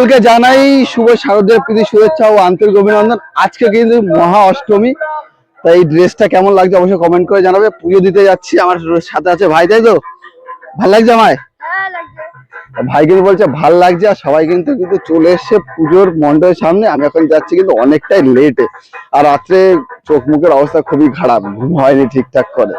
সকলকে জানাই শুভ শারদীয় প্রীতি শুভেচ্ছা ও আন্তরিক অভিনন্দন। আজকে কিন্তু মহা অষ্টমী তাই এই ড্রেসটা কেমন লাগছে অবশ্যই কমেন্ট করে জানাবে। পুজো দিতে যাচ্ছি আমার সাথে আছে ভাই তাই তো? ভালো লাগছে আমায়? ভাই কিন্তু বলছে ভালো লাগছে আর সবাই কিন্তু কিন্তু চলে এসছে পুজোর মণ্ডপের সামনে। আমি এখন যাচ্ছি কিন্তু অনেকটাই লেটে আর রাত্রে চোখ মুখের অবস্থা খুবই খারাপ ঘুম হয়নি ঠিকঠাক করে।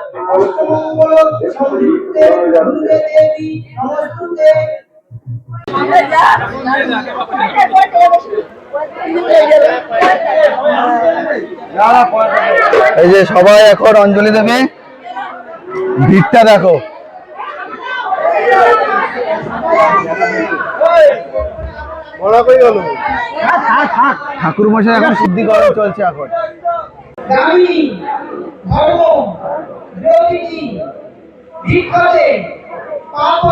এই যে সবাই এখন অঞ্জলি দেবে ভিড়টা দেখো। ঠাকুর মশাই এখন শুদ্ধিকরণ চলছে এখন। ধর্ম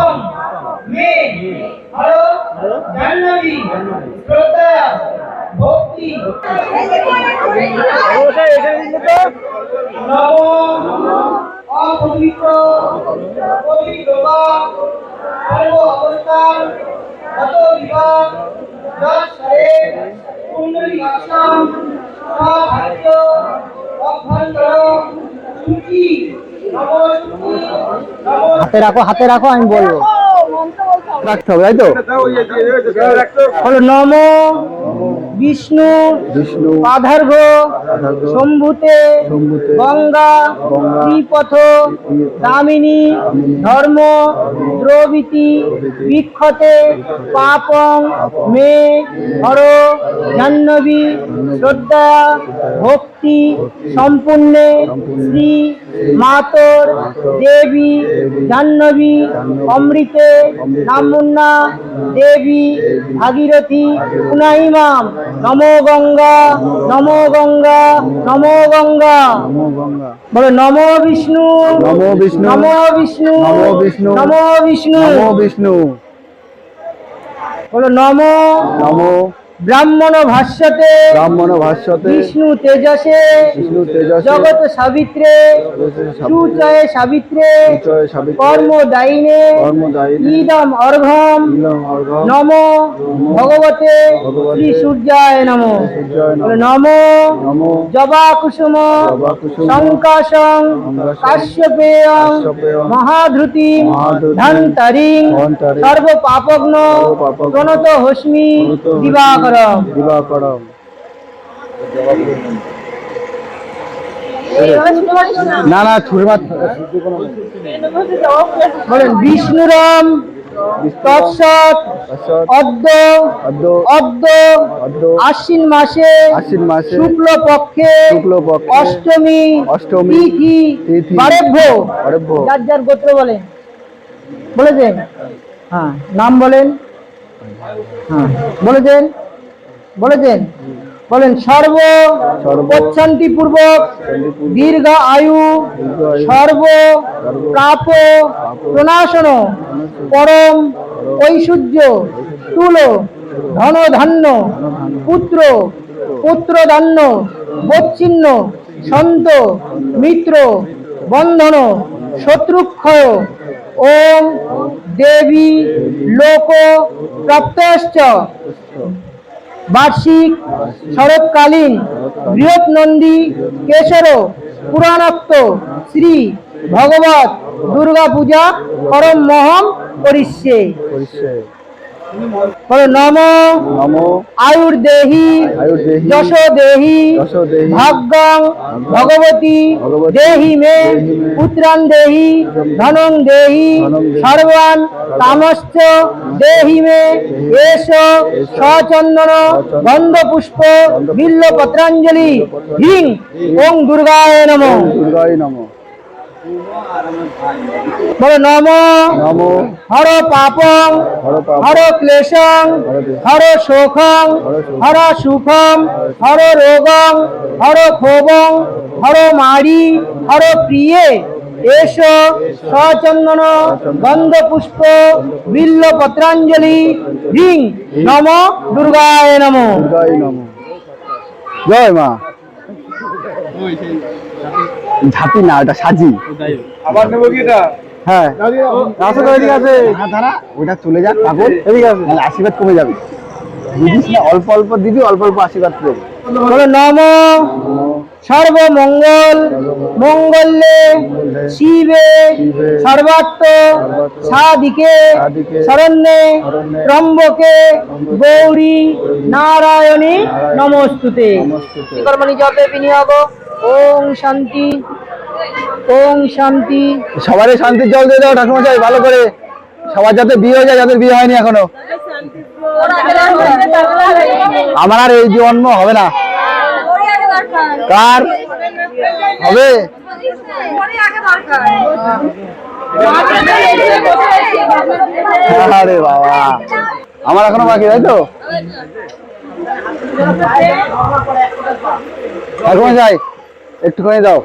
হাতে রাখো হাতে রাখো আমি বলব। রাখতে হবে তাই তো? হলো নম বিষ্ণু পাদার্ঘ্য, শম্ভুতে গঙ্গা ত্রিপথ দামিনী ধর্ম দ্রবিতি বিক্ষতে পাপং মে হর জাহ্নবী শ্রদ্ধা ভক্তি সম্পূর্ণে শ্রী মাতর দেবী জাহ্নবী অমৃতে নামুন্না দেবী ভাগীরথী পুনাইমাম নম গঙ্গা নমো গঙ্গা নমো গঙ্গা। বলো নমো বিষ্ণু নম বিষ্ণু, নম বিষ্ণু নম বিষ্ণু, নম বিষ্ণু। নম বিষ্ণু। বলো নম নমো ব্রাহ্মণ ভাষ্যতে ব্রাহ্মণ ভাষ্যতে বিষ্ণু তেজসে বিষ্ণু তেজসে জগৎ সাবিত্রে সুচয়ে সাবিত্রে সুচয়ে সাবিত্রে, কর্ম দায়িনে কর্মদায়িনে, ইদম অর্ঘম ইলম অর্ঘ্যম, নম ভগবতে শ্রী সূর্যায় নম। নমঃ। নম জবা কুসুম জবা কুসুম, শঙ্কাশং শঙ্কাশং, কাশ্যপেয়ং মহাধৃতিম, ধন্তারিং সর্ব পাপগ্ন সর্বপাপগ্ন, প্রণত হস্মি প্রণত দিবাকরম না? না বলেন বিষ্ণুরাম তৎসৎ অদ্য অদ্য, আশ্বিন মাসে আশ্বিন মাসে, শুক্ল পক্ষে শুক্ল পক্ষে, অষ্টমী অষ্টমী, তিথি তিথি, বারেভ্য। বারেভ্য, যার যার গোত্র বলেন। বলেছেন? হ্যাঁ নাম বলেন। হ্যাঁ বলেছেন? বলেছেন? বলেন সর্ব সর্ব, পূর্বক দীর্ঘ আয়ু সর্ব প্রাপ প্রণাশন পরম ঐশ্বর্য তুল ধন ধান্য পুত্র পুত্রদান্য বচ্ছিন্ন সন্ত মিত্র বন্ধন শত্রুক্ষয় ওম দেবী লোক প্রাপ্তশ্চ বার্ষিক শরৎকালীন বৃহৎনন্দী কেশর পুরাণোক্ত শ্রী ভগবত দুর্গা পূজা পরম মহম করিষ্যে। বলো নম আয়ুর্দেহি যশ দেহি যশোদেহি, ভাগ্যং ভগবতী দেহি মে পুত্রান দেহি ধনং দেহি সর্বান কামশ্চ দেহি মে এষ সচন্দন গন্ধ পুষ্প বিল্ল পত্রাঞ্জলি হিং ওং দুর্গায় নম দুর্গায় নমঃ বলো নম নমো। হর পাপং হর ক্লেশং হর শোকং হর সুখং হর রোগং হর ক্ষোভং হর মারি হর প্রিয়ে। এস সচন্দন গন্ধ পুষ্প বিল্ল পত্রাঞ্জলি। রিং নম দুর্গায় নম। জয় মা। ঝাঁপি না এটা সাজি। আবার নেব কি এটা? হ্যাঁ। রাস্তা তো এদিকে আছে হ্যাঁ ওটা চলে যাক ঠাকুর এদিকে আছে আশীর্বাদ কমে যাবে। দিদিস না অল্প অল্প দিবি অল্প অল্প আশীর্বাদ দেবে বলো নম। সর্বমঙ্গল। মঙ্গলে শিবে সর্বাত্ম সাদিকে শরণ্যে ত্রম্বকে গৌরী নারায়ণী নমস্তুতে। কর্মণি জপে বিনিয়োগ? ওম শান্তি ওম শান্তি। সবারই শান্তির জল দিয়ে দাও ঠাকুমশাই ভালো করে। সবার যাতে বিয়ে হয়ে যায়, যাদের বিয়ে হয়নি এখনও। আমার আর এই জন্ম হবে না। কার? হবে? আরে বাবা। আমার এখনও বাকি, তাই তো? ঠাকুমশাই একটুখানি দাও।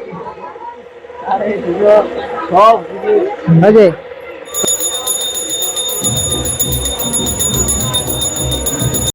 হয়েছে